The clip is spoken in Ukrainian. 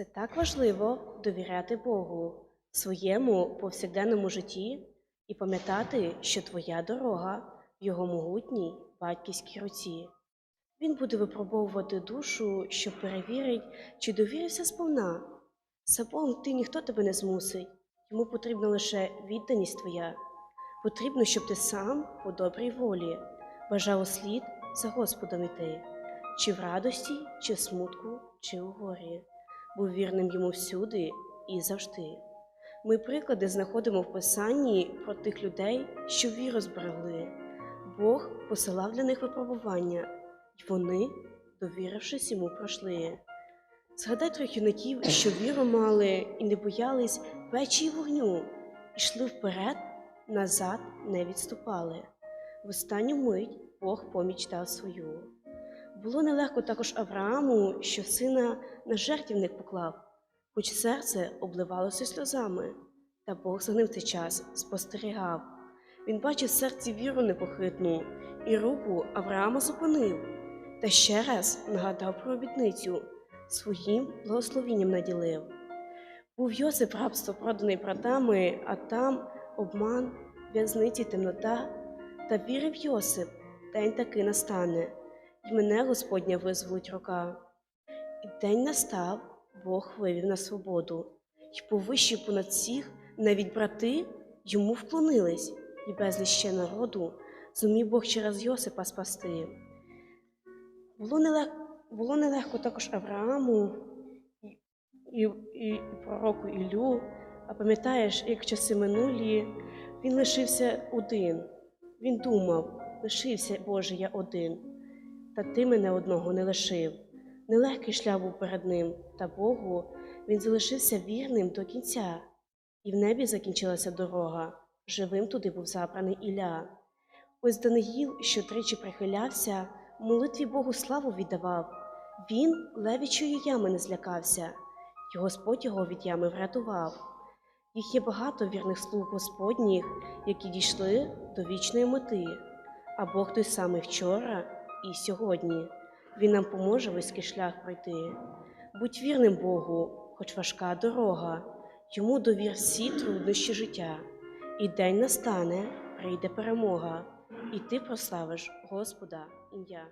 Це так важливо довіряти Богу своєму повсякденному житті і пам'ятати, що твоя дорога в його могутній батьківській руці. Він буде випробовувати душу, що перевірить, чи довірився сповна. Самому ти ніхто тебе не змусить, йому потрібна лише відданість твоя. Потрібно, щоб ти сам по добрій волі бажав слід за Господом іти, чи в радості, чи в смутку, чи у горі, був вірним йому всюди і завжди. Ми приклади знаходимо в Писанні про тих людей, що віру зберегли. Бог посилав для них випробування, і вони, довірившись йому, пройшли. Згадай трьох юнаків, що віру мали і не боялись печі й вогню, ішли вперед, назад не відступали. В останню мить Бог поміч дав свою. Було нелегко також Аврааму, що сина на жертвівник поклав, хоч серце обливалося сльозами, та Бог за ним цей час спостерігав. Він бачив серці віру непохитну і руку Авраама зупинив, та ще раз нагадав про обітницю, своїм благословінням наділив. Був Йосип рабство проданий братами, а там обман, в'язниці темнота, та вірив Йосип, день таки настане, і мене Господня визволить рука. І день настав, Бог вивів на свободу, й повищив понад всіх, навіть брати йому вклонились, і безліч ще народу зумів Бог через Йосипа спасти. Було нелегко, було нелегко також Аврааму і, і, і пророку Ілю. А пам'ятаєш, як часи минулі, він лишився один. Він думав, лишився, Боже, я один, та ти мене одного не лишив. Нелегкий шлях був перед ним, та Богу він залишився вірним до кінця, і в небі закінчилася дорога. Живим туди був забраний Ілля. Ось Даниїл, що тричі прихилявся, молитві Богу славу віддавав. Він левічої ями не злякався, і Господь його від ями врятував. Їх є багато вірних слуг Господніх, які дійшли до вічної мети, а Бог той самий вчора і сьогодні. Він нам поможе вузький шлях пройти. Будь вірним Богу, хоч важка дорога, йому довір всі труднощі життя. І день настане, прийде перемога, і ти прославиш Господа ім'я.